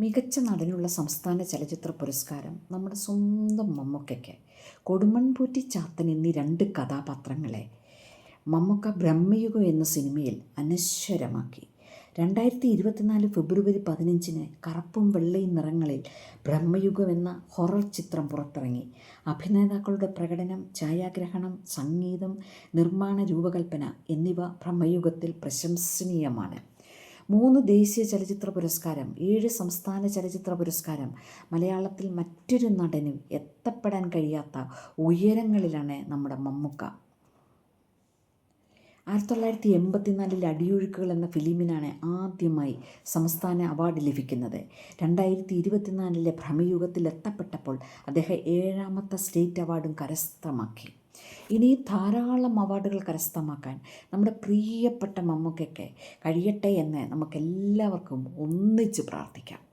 മികച്ച നടനുള്ള സംസ്ഥാന ചലച്ചിത്ര പുരസ്കാരം നമ്മുടെ സ്വന്തം മമ്മൂക്കയ്ക്ക്. കൊടുമൺപൂറ്റി ചാത്തൻ എന്നീ രണ്ട് കഥാപാത്രങ്ങളെ മമ്മൂക്ക ബ്രഹ്മയുഗം എന്ന സിനിമയിൽ അനശ്വരമാക്കി. രണ്ടായിരത്തി ഇരുപത്തിനാല് ഫെബ്രുവരി പതിനഞ്ചിന് കറുപ്പും വെള്ളയും നിറങ്ങളിൽ ബ്രഹ്മയുഗം എന്ന ഹൊറർ ചിത്രം പുറത്തിറങ്ങി. അഭിനേതാക്കളുടെ പ്രകടനം ഛായാഗ്രഹണം സംഗീതം നിർമ്മാണ രൂപകൽപ്പന എന്നിവ ബ്രഹ്മയുഗത്തിൽ പ്രശംസനീയമാണ്. മൂന്ന് ദേശീയ ചലച്ചിത്ര പുരസ്കാരം ഏഴ് സംസ്ഥാന ചലച്ചിത്ര പുരസ്കാരം മലയാളത്തിൽ മറ്റൊരു നടനും എത്തപ്പെടാൻ കഴിയാത്ത ഉയരങ്ങളിലാണ് നമ്മുടെ മമ്മുക്ക. ആയിരത്തി തൊള്ളായിരത്തി എൺപത്തിനാലിൽ അടിയൊഴുക്കുകൾ എന്ന ഫിലിമിനാണ് ആദ്യമായി സംസ്ഥാന അവാർഡ് ലഭിക്കുന്നത്. രണ്ടായിരത്തി ഇരുപത്തിനാലിലെ ഭ്രമയുഗത്തിൽ എത്തപ്പെട്ടപ്പോൾ അദ്ദേഹം ഏഴാമത്തെ സ്റ്റേറ്റ് അവാർഡും കരസ്ഥമാക്കി. ഇനി ധാരാളം അവാർഡുകൾ കരസ്ഥമാക്കാൻ നമ്മുടെ പ്രിയപ്പെട്ട മമ്മൂക്കൊക്കെ കഴിയട്ടെ എന്ന് നമുക്കെല്ലാവർക്കും ഒന്നിച്ച് പ്രാർത്ഥിക്കാം.